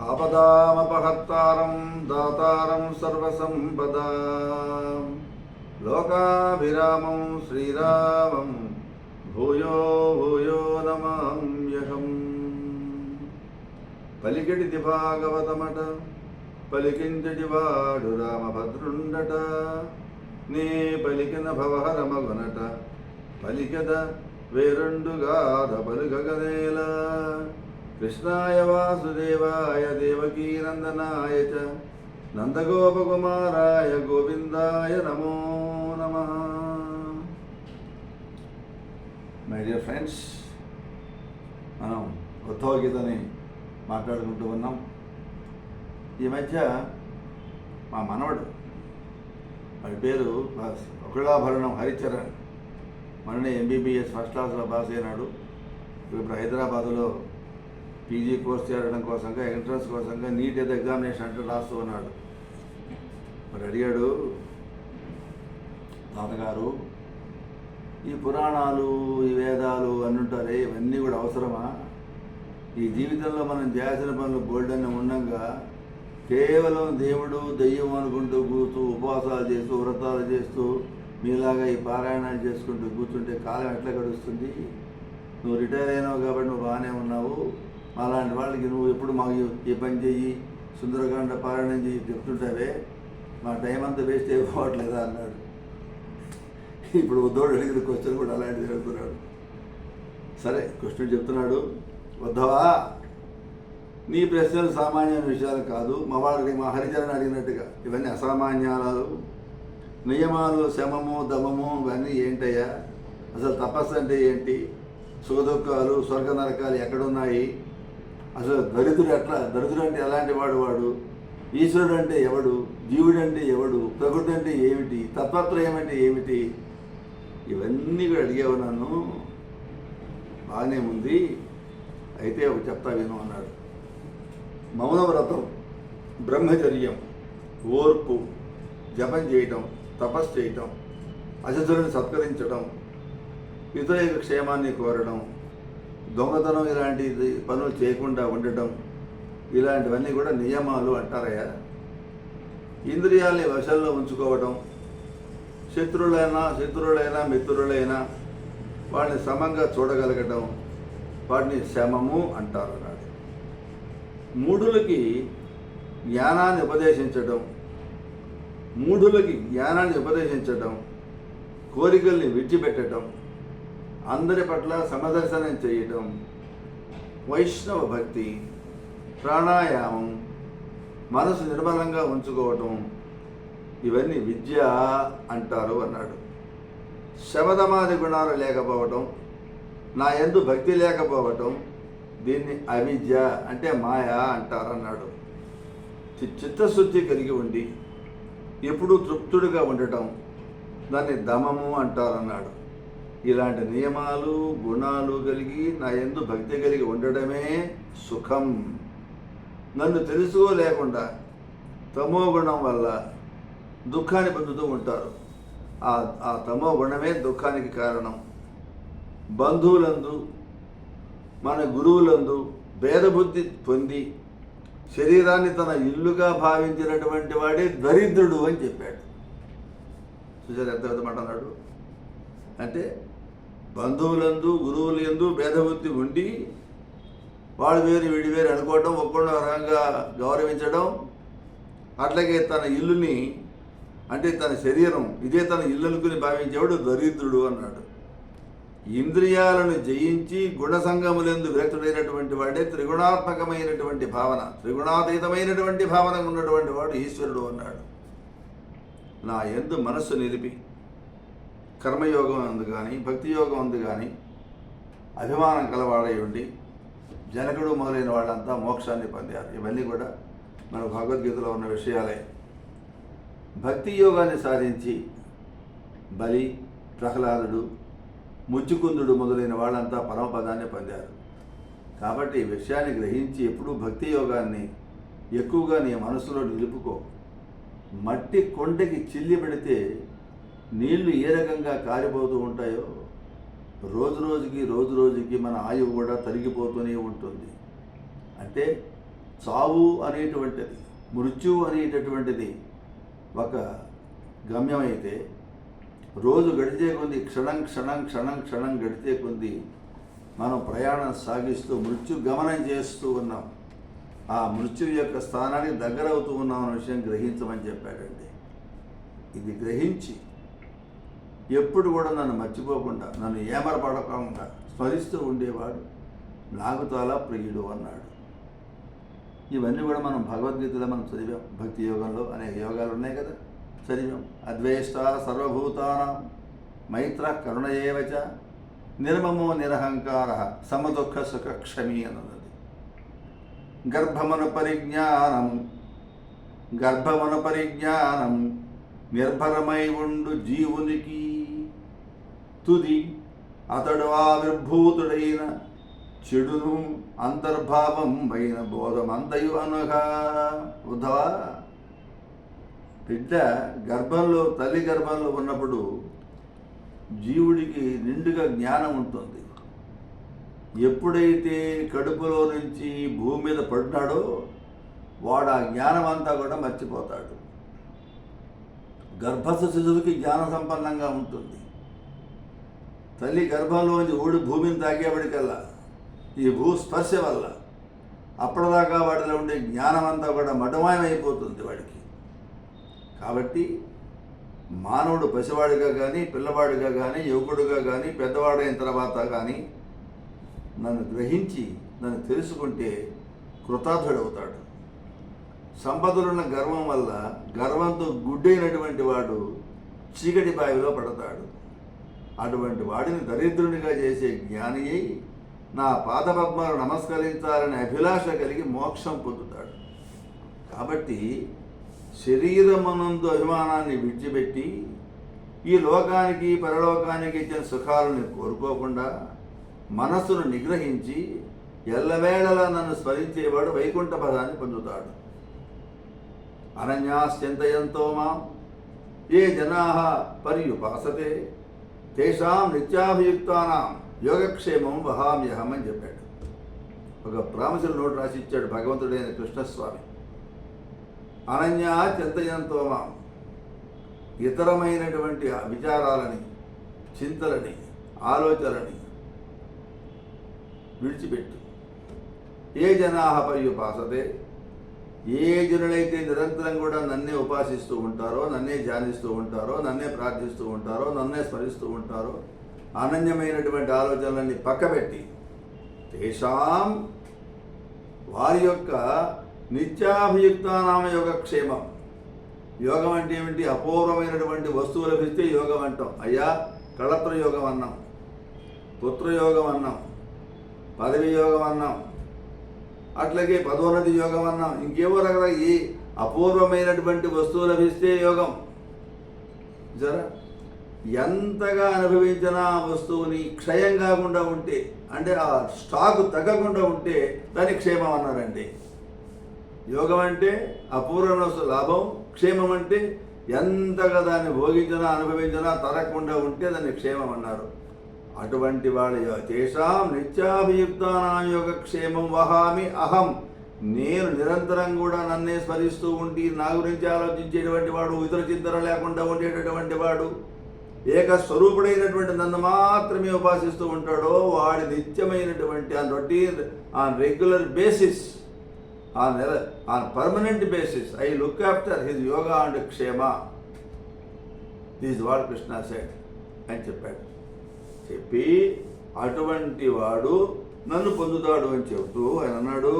ఆపదామపహత్తారం దాతారం సర్వసంపదా లోకాభిరామం శ్రీరామం భూయో భూయో నమామ్యహం పలికిడిది భాగవతమట పలికించటి వాడు రామభద్రుండట నీ పలికిన భవహరమగునట పలికద వేరుండుగాధ పలుగగనేలా కృష్ణాయ వాసుదేవాయ దేవకీనందనాయ చ. నందగోపకుమారాయ గోవిందాయ నమో నమ. మై డియర్ ఫ్రెండ్స్ మనం ఉద్భవగీతని మాట్లాడుకుంటూ ఉన్నాం. ఈ మధ్య మా మనవడు వాడి పేరు ఒకళాభరణం హరిచరణ్. మననే ఎంబీబీఎస్ ఫస్ట్ క్లాస్లో పాస్ అయినాడు. ఇప్పుడు హైదరాబాదులో పీజీ కోర్స్ చేరడం కోసంగా ఎంట్రన్స్ కోసంగా నీట్ ఏదో ఎగ్జామినేషన్ అంటే రాస్తూ ఉన్నాడు. మరి అడిగాడు తాతగారు ఈ పురాణాలు ఈ వేదాలు అన్నుంటారే ఇవన్నీ కూడా అవసరమా? ఈ జీవితంలో మనం చేయాల్సిన పనులు బోల్డన్ని ఉండంగా కేవలం దేవుడు దెయ్యం అనుకుంటూ కూతూ ఉపవాసాలు చేస్తూ వ్రతాలు చేస్తూ మీలాగా ఈ పారాయణాలు చేసుకుంటూ కూర్చుంటే కాలం ఎట్లా గడుస్తుంది? నువ్వు రిటైర్ అయినావు కాబట్టి నువ్వు బాగానే ఉన్నావు. అలాంటి వాళ్ళకి నువ్వు ఎప్పుడు మాకు ఈ పని చెయ్యి సుందరకాండ పారాయణం చెయ్యి చెప్తుంటావే. మా టైం అంతా వేస్ట్ అయిపోవట్లేదా అన్నాడు. ఇప్పుడు ఉద్దోడు అడిగిన క్వశ్చన్ కూడా అలాంటిది అడుగుతున్నాడు. సరే కృష్ణుడు చెప్తున్నాడు. వద్దవా? నీ ప్రశ్నలు సామాన్య విషయాలు కాదు. మా వాళ్ళకి మా హరిచరణ అడిగినట్టుగా. ఇవన్నీ అసామాన్యాలు. నియమాలు శమము దమము ఇవన్నీ ఏంటయ్యా? అసలు తపస్సు అంటే ఏంటి? సుఖదుఖాలు స్వర్గ నరకాలు ఎక్కడున్నాయి? అసలు దరిద్రుడు ఎట్లా? దరిద్రుడు అంటే ఎలాంటి వాడు వాడు? ఈశ్వరుడు అంటే ఎవడు? జీవుడు అంటే ఎవడు? ప్రకృతి అంటే ఏమిటి? తత్వత్రయం అంటే ఏమిటి? ఇవన్నీ కూడా అడిగావు నన్ను. బాగానే ఉంది. అయితే ఒక చెప్తా విను అన్నాడు. మౌనవ్రతం బ్రహ్మచర్యం ఓర్పు జపం చేయటం తపస్సు చేయటం అతిథులను సత్కరించడం ఇతర క్షేమాన్ని కోరడం దొంగతనం ఇలాంటి పనులు చేయకుండా ఉండటం ఇలాంటివన్నీ కూడా నియమాలు అంటారయ్యా. ఇంద్రియాల్ని వశంలో ఉంచుకోవడం శత్రువులైనా శత్రువులైనా మిత్రులైనా వాడిని సమంగా చూడగలగటం వాటిని శమము అంటారు అన్నాడు మూఢులకి జ్ఞానాన్ని ఉపదేశించడం మూఢులకి జ్ఞానాన్ని ఉపదేశించడం కోరికల్ని విడిచిపెట్టడం అందరి పట్ల సమదర్శనం చేయటం వైష్ణవ భక్తి ప్రాణాయామం మనసు నిర్మలంగా ఉంచుకోవటం ఇవన్నీ విద్య అంటారు అన్నాడు. శమదమాది గుణాలు లేకపోవటం నా ఎందు భక్తి లేకపోవటం దీన్ని అవిద్య అంటే మాయా అంటారు అన్నాడు. చిత్తశుద్ధి కలిగి ఉండి ఎప్పుడూ తృప్తుడిగా ఉండటం దాన్ని దమము అంటారన్నాడు ఇలాంటి నియమాలు గుణాలు కలిగి నా ఎందు భక్తి కలిగి ఉండడమే సుఖం. నన్ను తెలుసుకోలేకుండా తమో గుణం వల్ల దుఃఖాన్ని పొందుతూ ఉంటారు. ఆ ఆ తమో గుణమే దుఃఖానికి కారణం. బంధువులందు మన గురువులందు భేదబుద్ధి పొంది శరీరాన్ని తన ఇల్లుగా భావించినటువంటి వాడే దరిద్రుడు అని చెప్పాడు. చూసారు ఎంత మాట అన్నాడు? అంటే బంధువులందు గురువులు ఎందు భేదబుద్ధి ఉండి వాడు వేరు వీడి వేరు అనుకోవడం ఒక్కొక్క రకంగా గౌరవించడం అట్లాగే తన ఇల్లుని అంటే తన శరీరం ఇదే తన ఇల్లు అనుకుని భావించేవాడు దరిద్రుడు అన్నాడు. ఇంద్రియాలను జయించి గుణసంగములందు విరక్తుడైనటువంటి వాడే త్రిగుణాత్మకమైనటువంటి భావన త్రిగుణాతీతమైనటువంటి భావన ఉన్నటువంటి వాడు ఈశ్వరుడు అన్నాడు. నా ఎందు మనస్సు నిలిపి కర్మయోగం అందు కానీ భక్తి యోగం అందు కానీ అభిమానం కలవాడై ఉండి జనకుడు మొదలైన వాళ్ళంతా మోక్షాన్ని పొందారు. ఇవన్నీ కూడా మన భగవద్గీతలో ఉన్న విషయాలే. భక్తి యోగాన్ని సాధించి బలి ప్రహ్లాదుడు ముచ్చుకుందుడు మొదలైన వాళ్ళంతా పరమపదాన్ని పొందారు. కాబట్టి ఈ విషయాన్ని గ్రహించి ఎప్పుడూ భక్తి యోగాన్ని ఎక్కువగా నీ మనసులో నిలుపుకో. మట్టి కొండకి చిల్లి పెడితే నీళ్ళు ఏ రకంగా కారిపోతూ ఉంటాయో రోజు రోజుకి రోజు రోజుకి మన ఆయువు కూడా తరిగిపోతూనే ఉంటుంది. అంటే చావు అనేటువంటిది మృత్యువు అనేటటువంటిది ఒక గమ్యమైతే రోజు గడిచే కొద్ది క్షణం క్షణం క్షణం క్షణం గడిచే కొద్ది మనం ప్రయాణం సాగిస్తూ మృత్యు గమనం చేస్తూ ఉన్నాం. ఆ మృత్యు యొక్క స్థానానికి దగ్గర అవుతూ ఉన్నాం అనే విషయం గ్రహించమని చెప్పాడండి. ఇది గ్రహించి ఎప్పుడు కూడా నన్ను మర్చిపోకుండా నన్ను ఏమరపడకుండా స్మరిస్తూ ఉండేవాడు నాకు చాలా ప్రియుడు అన్నాడు. ఇవన్నీ కూడా మనం భగవద్గీతలో మనం చదివాం. భక్తి యోగంలో అనేక యోగాలు ఉన్నాయి కదా చదివాం. అద్వేష్ట సర్వభూతానం మైత్ర కరుణ ఏవచ నిర్మమో నిరహంకార సమదుఃఖ సుఖ క్షమి అన్నది. గర్భమున పరిజ్ఞానం గర్భమున పరిజ్ఞానం నిర్భరమై ఉండు జీవునికి తుది అతడు ఆవిర్భూతుడైన చెడును అంతర్భావం అయిన బోధమంతయు అనగా. ఉద్ధవా బిడ్డ గర్భంలో తల్లి గర్భంలో ఉన్నప్పుడు జీవుడికి నిండుగా జ్ఞానం ఉంటుంది. ఎప్పుడైతే కడుపులో నుంచి భూమి మీద పడినాడో వాడు ఆ జ్ఞానం అంతా కూడా మర్చిపోతాడు. గర్భస్థ శిశువుకి జ్ఞాన సంపన్నంగా ఉంటుంది. తల్లి గర్భంలోంచి ఊడి భూమిని తాగేవాడికల్లా ఈ భూ స్పర్శ వల్ల అప్పటిదాకా వాటిలో ఉండే జ్ఞానం అంతా కూడా మటమాయమైపోతుంది వాడికి. కాబట్టి మానవుడు పసివాడిగా కానీ పిల్లవాడిగా కానీ యువకుడుగా కానీ పెద్దవాడైన తర్వాత కానీ నన్ను గ్రహించి నన్ను తెలుసుకుంటే కృతార్థుడవుతాడు. సంపదలున్న గర్వం వల్ల గర్వంతో గుడ్డైనటువంటి వాడు చీకటి బావిలో పడతాడు. అటువంటి వాడిని దరిద్రునిగా చేసే జ్ఞాని అయి నా పాదపద్మాలు నమస్కరించాలనే అభిలాష కలిగి మోక్షం పొందుతాడు. కాబట్టి శరీరమునందు అభిమానాన్ని విడిచిపెట్టి ఈ లోకానికి పరలోకానికి ఇచ్చిన సుఖాలను కోరుకోకుండా మనస్సును నిగ్రహించి ఎల్లవేళలా నన్ను స్మరించేవాడు వైకుంఠ పదాన్ని పొందుతాడు. అనన్యాశ్చింతయంతో మాం ఏ జనా పర్యుపాసతే. తేషాం నిత్యాభియుక్తానాం యోగక్షేమం వహామ్యహం అని చెప్పాడు. ఒక ప్రామిసర్ నోటు రాసి ఇచ్చాడు భగవంతుడైన కృష్ణస్వామి. అనన్యా చింతయంతోమాం ఇతరమైనటువంటి విచారాలని చింతలని ఆలోచనలని విడిచిపెట్టు. ఏ జనా పర్యుపాసతే? ఏ జనులైతే నిరంతరం కూడా నన్నే ఉపాసిస్తూ ఉంటారో నన్నే ధ్యానిస్తూ ఉంటారో నన్నే ప్రార్థిస్తూ ఉంటారో నన్నే స్మరిస్తూ ఉంటారో అనన్యమైనటువంటి ఆలోచనలన్నీ పక్కబెట్టి తేషాం వారి యొక్క నిత్యాభియుక్తానామ యోగక్షేమం. యోగం అంటే ఏమిటి? అపూర్వమైనటువంటి వస్తువు లభిస్తే యోగం అంటాం. అయ్యా కళత్ర యోగం అన్నాం. పుత్రయోగం అన్నాం. పదవి యోగం అన్నాం. అట్లాగే పదోన్నతి యోగం అన్నాం ఇంకేవో రకరకాల ఏ అపూర్వమైనటువంటి వస్తువు లభిస్తే యోగం? జరా ఎంతగా అనుభవించిన వస్తువుని క్షయం కాకుండా ఉంటే అంటే ఆ స్టాక్ తగ్గకుండా ఉంటే దాన్ని క్షేమం అన్నారండి. యోగం అంటే అపూర్వ లాభం క్షేమం అంటే ఎంతగా దాన్ని భోగించినా అనుభవించినా తరగకుండా ఉంటే దాన్ని క్షేమం అన్నారు. అటువంటి వాళ్ళ యో- తేషాం నిత్యాభియుక్తానాం యోగక్షేమం వహామి అహం. నేను నిరంతరం కూడా నన్నే స్మరిస్తూ ఉండి నా గురించి ఆలోచించేటువంటి వాడు ఇతర చింతన లేకుండా ఉండేటటువంటి వాడు ఏకస్వరూపుడైనటువంటి నన్ను మాత్రమే ఉపాసిస్తూ ఉంటాడో వాడి నిత్యమైనటువంటి on routine on regular basis on on permanent basis I look after his yoga and క్షేమ. దిస్ వాట్ కృష్ణ సెట్ అని చెప్పాడు. చెప్పి అటువంటి వాడు నన్ను పొందుతాడు అని చెబుతూ ఆయన అన్నాడు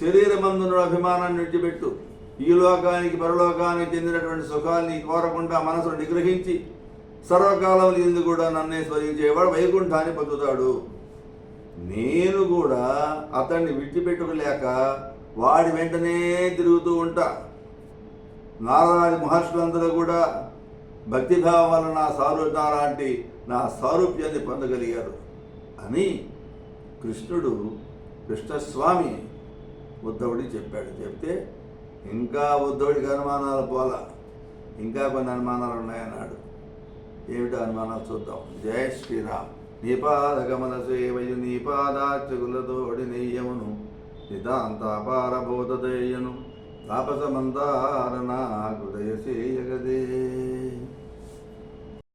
శరీరమందున అభిమానాన్ని విడిచిపెట్టు. ఈ లోకానికి పరలోకానికి చెందినటువంటి సుఖాన్ని కోరకుండా మనసును నిగ్రహించి సర్వకాలం ఇందు కూడా నన్నే స్మరించేవాడు వైకుంఠాన్ని పొందుతాడు. నేను కూడా అతన్ని విడిచిపెట్టుకోలేక వాడి వెంటనే తిరుగుతూ ఉంటా. నారాయణ మహర్షులందరూ కూడా భక్తిభావం వలన సారుతారా లాంటి నా సారూప్యాన్ని పొందగలిగారు అని కృష్ణుడు కృష్ణస్వామి ఉద్ధవుడి చెప్పాడు. చెప్తే ఇంకా ఉద్ధవుడికి అనుమానాలు పోలా. ఇంకా కొన్ని అనుమానాలు ఉన్నాయన్నాడు. ఏమిటి అనుమానాలు చూద్దాం. జయ శ్రీరామ్. నీపాద గమన సేవయు నీపాదాచగులతోడి నెయ్యమును నితాంతాపారబోధదేయను తాపసమంతారణ హృదయసే